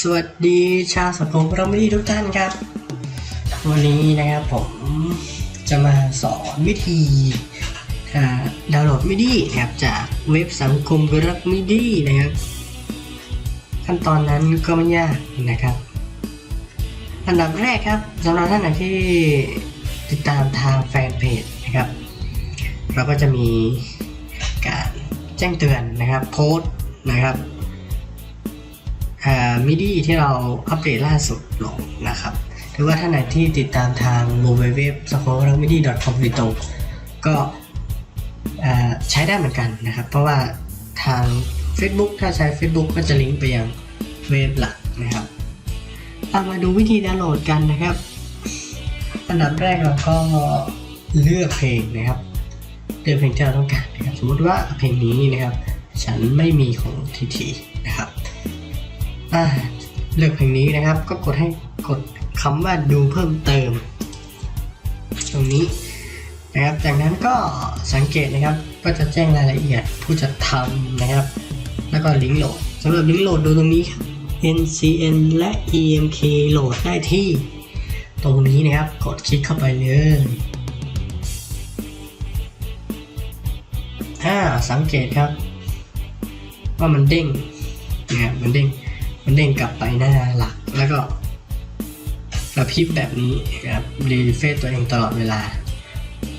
สวัสดีชาวสังคมเราไม่ดีทุกท่านครับ วันนี้นะครับผมจะมาสอนวิธีดาวน์โหลดมิดีนะครับจากเว็บสังคมรักมิดีนะครับ ขั้นตอนนั้นก็ไม่ยากนะครับ อันดับแรกครับสำหรับท่านไหนที่ติดตามทางแฟนเพจนะครับ เราก็จะมีการแจ้งเตือนนะครับโพสต์นะครับ มิดีที่เราอัปเดตล่าสุดลงนะครับหรือว่าท่านไหนที่ติดตามทาง w w w s c o r a m i d i c o m โดยตรงก็อ่าใช้ได้เหมือนกันนะครับ เพราะว่าทาง Facebook ถ้าใช้ Facebook ก็จะลิงก์ไปยังเว็บหลักนะครับเอามาดูวิธีดาวน์โหลดกันนะครับ อันดับแรกเราก็เลือกเพลงนะครับเลือกเพลงที่เราต้องการนะครับ สมมติว่าเพลงนี้นะครับ ฉันไม่มีของทีทีนะครับ อ่าเลือกเพลงนี้นะครับ ก็กดให้กดคำว่าดูเพิ่มเติม ตรงนี้นะครับ จากนั้นก็สังเกตนะครับ ก็จะแจ้งรายละเอียดผู้จัดทำนะครับ แล้วก็ลิงก์โหลดสำหรับลิงก์โหลดดูตรงนี้ครับ NCN และ EMK โหลดได้ที่ ตรงนี้นะครับ กดคลิกเข้าไปเลยอ่าสังเกตครับ ว่ามันเด้งนะครับมันเด้ง มันเด้งกลับไปหน้าหลัก แล้วก็กระพริบแบบนี้นะครับรีเฟซตัวเองตลอดเวลา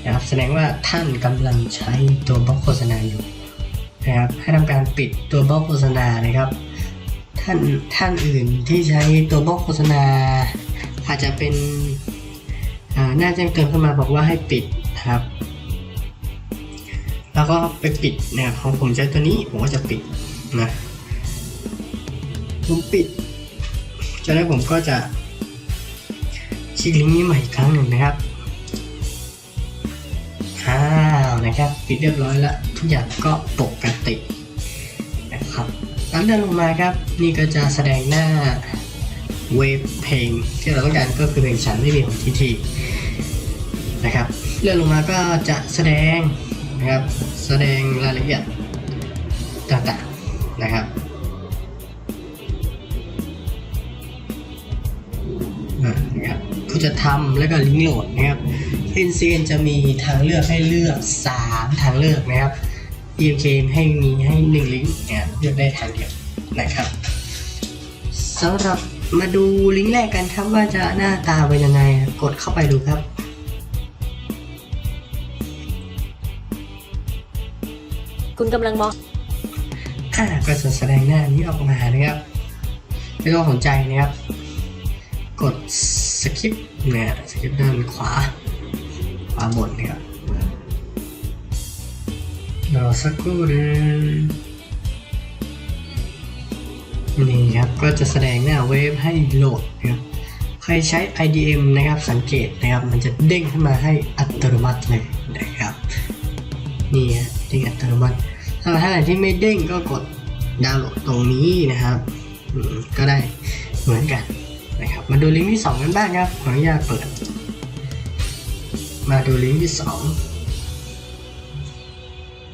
นะครับ แสดงว่าท่านกำลังใช้ตัวบล็อกโฆษณาอยู่นะครับให้ทำการปิดตัวบล็อกโฆษณานะครับ ท่านท่านอื่นที่ใช้ตัวบล็อกโฆษณา อาจจะเป็นหน้าแจ้งเตือนขึ้นมาบอกว่าให้ปิดนะครับ แล้วก็ไปปิดนะครับของผมใช้ตัวนี้ผมก็จะปิดนะ ผมปิดจากนั้นผมก็จะคลิกลิงก์นี้ใหม่อีกครั้งหนึ่งนะครับอ้าวนะครับ ปิดเรียบร้อยแล้ว ทุกอย่างก็ปกตินะครับแล้วเดินลงมาครับ นี่ก็จะแสดงหน้าเวฟเพลงที่เราต้องการก็คือเพลงฉันไม่มีของทีทีนะครับเลื่อนลงมาก็จะแสดงนะครับแสดงรายละเอียดต่างๆนะครับ นะครับผู้จะทำแล้วก็ลิงก์โหลดนะครับ NCN จะมีทางเลือกให้เลือก 3 ทางเลือกนะครับ EMK ให้มีให้1ลิงก์นะครับเลือกได้ทางเดียวนะครับสำหรับมาดูลิงก์แรกกันครับว่าจะหน้าตาเป็นยังไงกดเข้าไปดูครับคุณกำลังมองอ่าก็จะแสดงหน้านี้ออกมานะครับไม่ต้องสนใจนะครับ กด สคิปเนี่ยสคิปด้านขวาขวาบนนะครับรอสักครู่นะนี่ครับก็จะแสดงหน้าเวฟให้โหลดนะครับใครใช้ IDM นะครับสังเกตนะครับมันจะเด้งขึ้นมาให้อัตโนมัติเลยนะครับนี่ฮะเด้งอัตโนมัติถ้าท่านไหนที่ไม่เด้งก็กดดาวน์โหลดตรงนี้นะครับก็ได้เหมือนกัน นะครับมาดูลิงก์ที่ 2 กันบ้างครับ ขออนุญาตเปิด มาดูลิงก์ที่ 2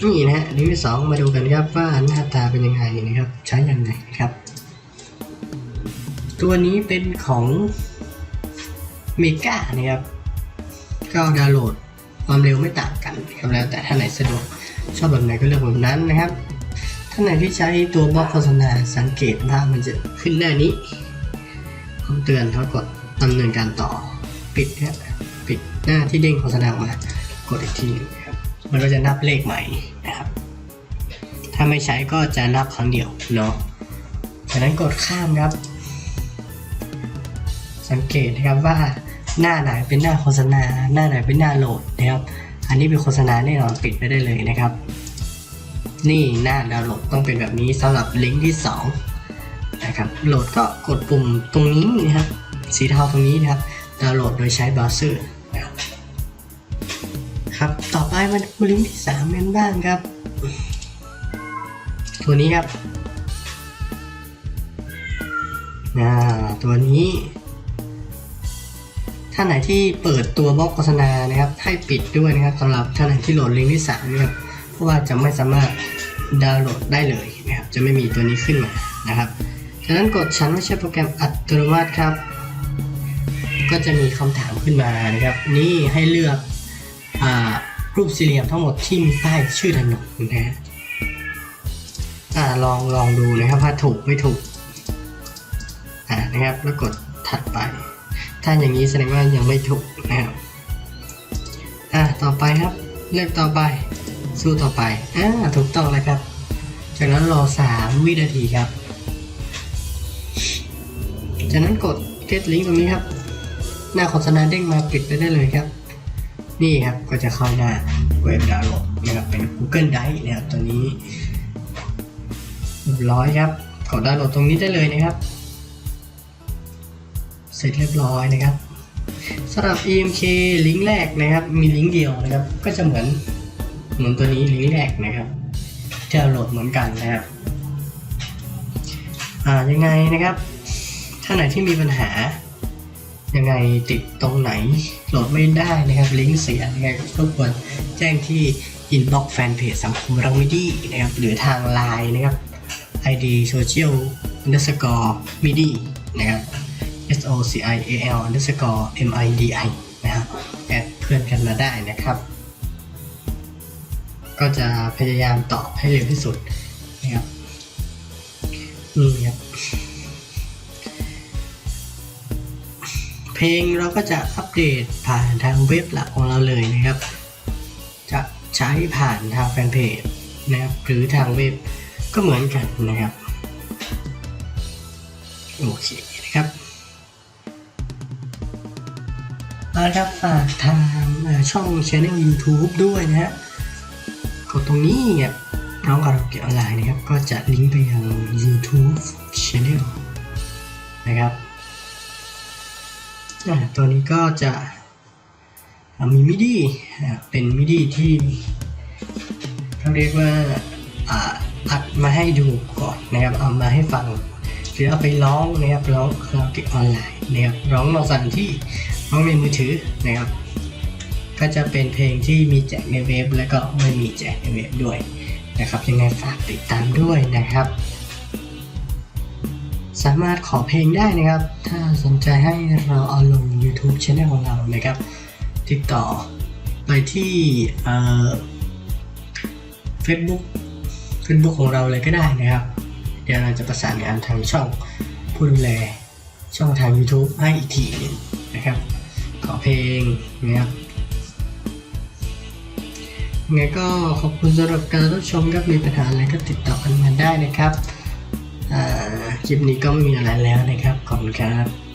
นี่นะฮะลิงก์ที่ 2 มาดูกันครับว่าหน้าตาเป็นยังไงนะครับ ใช้ยังไงนะครับ ตัวนี้เป็นของเมกานะครับก็ดาวน์โหลดความเร็วไม่ต่างกันครับแล้วแต่ท่านไหนสะดวกชอบแบบไหนก็เลือกแบบนั้นนะครับท่านไหนที่ใช้ตัวบล็อกโฆษณาสังเกตว่ามันจะขึ้นหน้านี้ เตือนเขากดดำเนินการต่อปิดเนี่ยปิดหน้าที่เด้งโฆษณาออกมากดอีกทีนะครับมันก็จะนับเลขใหม่นะครับ ถ้าไม่ใช้ก็จะนับครั้งเดียวเนาะจากนั้นกดข้ามครับ สังเกตนะครับว่าหน้าไหนเป็นหน้าโฆษณา หน้าไหนเป็นหน้าโหลดนะครับ อันนี้เป็นโฆษณาแน่นอนปิดไปได้เลยนะครับ นี่หน้าดาวน์โหลดต้องเป็นแบบนี้สำหรับลิงก์ที่ 2 นะครับโหลดก็กดปุ่มตรงนี้นะครับสีเทาตรงนี้นะครับดาวน์โหลดโดยใช้เบราว์เซอร์นะครับครับต่อไปมาดูลิงก์ที่3กันบ้างครับ ตัวนี้ครับตัวนี้ ท่านไหนที่เปิดตัวบล็อกโฆษณานะครับให้ปิดด้วยนะครับสำหรับท่านไหนที่โหลดลิงก์ที่สามนะครับเพราะว่าจะไม่สามารถดาวน์โหลดได้เลยนะครับจะไม่มีตัวนี้ขึ้นมานะครับ จากนั้นกดฉันไม่ใช่โปรแกรมอัตโนมัติครับ ก็จะมีคำถามขึ้นมานะครับ นี่ให้เลือกอรูปสี่เหลี่ยมทั้งหมดที่มีป้ายชื่อถนนนะฮะลองลองดูนะครับว่าถูกไม่ถูกอ่านะครับ แล้วกดถัดไป ถ้าอย่างนี้แสดงว่ายังไม่ถูกนะครับอ่าต่อไปครับ เลือกต่อไปสู้ต่อไปอ่าถูกต้องแล้วครับ จากนั้นรอ 3 วินาทีครับ จากนั้นกด get link ตรงนี้ครับ หน้าโฆษณาเด้งมาปิดไปได้เลยครับ นี่ครับก็จะเข้าหน้าเว็บดาวน์โหลดนะครับเป็น Google Drive นะครับตัวนี้เรียบร้อยครับกดดาวน์โหลดตรงนี้ได้เลยนะครับ เสร็จเรียบร้อยนะครับสำหรับ EMK ลิงก์แรกนะครับ มีลิงก์เดียวนะครับ ก็จะเหมือนเหมือนตัวนี้ลิงก์แรกนะครับจะโหลดเหมือนกันนะครับ อ่ายังไงนะครับ ถ้าไหนที่มีปัญหา ยังไงติดตรงไหนโหลดไม่ได้นะครับลิงก์เสียยังไงก็รบกวนแจ้งที่ inbox fanpage สังคมรังมิดีนะครับหรือทาง Line นะครับ ID social underscore midi นะครับ S O C I A L underscore M I D I นะครับแอดเพื่อนกันมาได้นะครับ ก็จะพยายามตอบให้เร็วที่สุดนะครับนี่ครับ เพลงเราก็จะอัปเดตผ่านทางเว็บหลักของเราเลยนะครับ จะใช้ผ่านทางแฟนเพจนะครับหรือทางเว็บก็เหมือนกันนะครับโอเคนะครับเอาละครับฝากทางเอ่อช่องช anel YouTube ด้วยนะฮะกดตรงนี้เนี่ยน้องคาราเกะออนไลน์นะครับ ก็จะลิงก์ไปยัง YouTube Channel นะครับ ตัวนี้ก็จะมีมิดี้เป็นมิดี้ที่เขาเรียกว่าอัดมาให้ดูก่อนนะครับเอามาให้ฟังหรือเอาไปร้องนะครับร้องคาราโอเกะออนไลน์นะครับร้องนอกสถานที่ร้องในมือถือนะครับ ก็จะเป็นเพลงที่มีแจกในเว็บ แล้วก็ไม่มีแจกในเว็บด้วยนะครับยังไงฝากติดตามด้วยนะครับ สามารถขอเพลงได้นะครับ ถ้าสนใจให้เราเอาลง YouTube Channel ของเรานะครับ ติดต่อไปที่เอ่อ Facebook Facebook ของเราเลยก็ได้นะครับ เดี๋ยวเราจะประสานงานทางช่องผู้ดูแลช่องทาง YouTube ให้อีกทีหนึงนะครับ ขอเพลงนะครับยังไงก็ขอบคุณสำหรับการรับชมครับมีปัญหาอะไรก็ติดต่อกันมาได้นะครับ คลิปนี้ก็ไม่มีอะไรแล้วนะครับ ขอบคุณครับ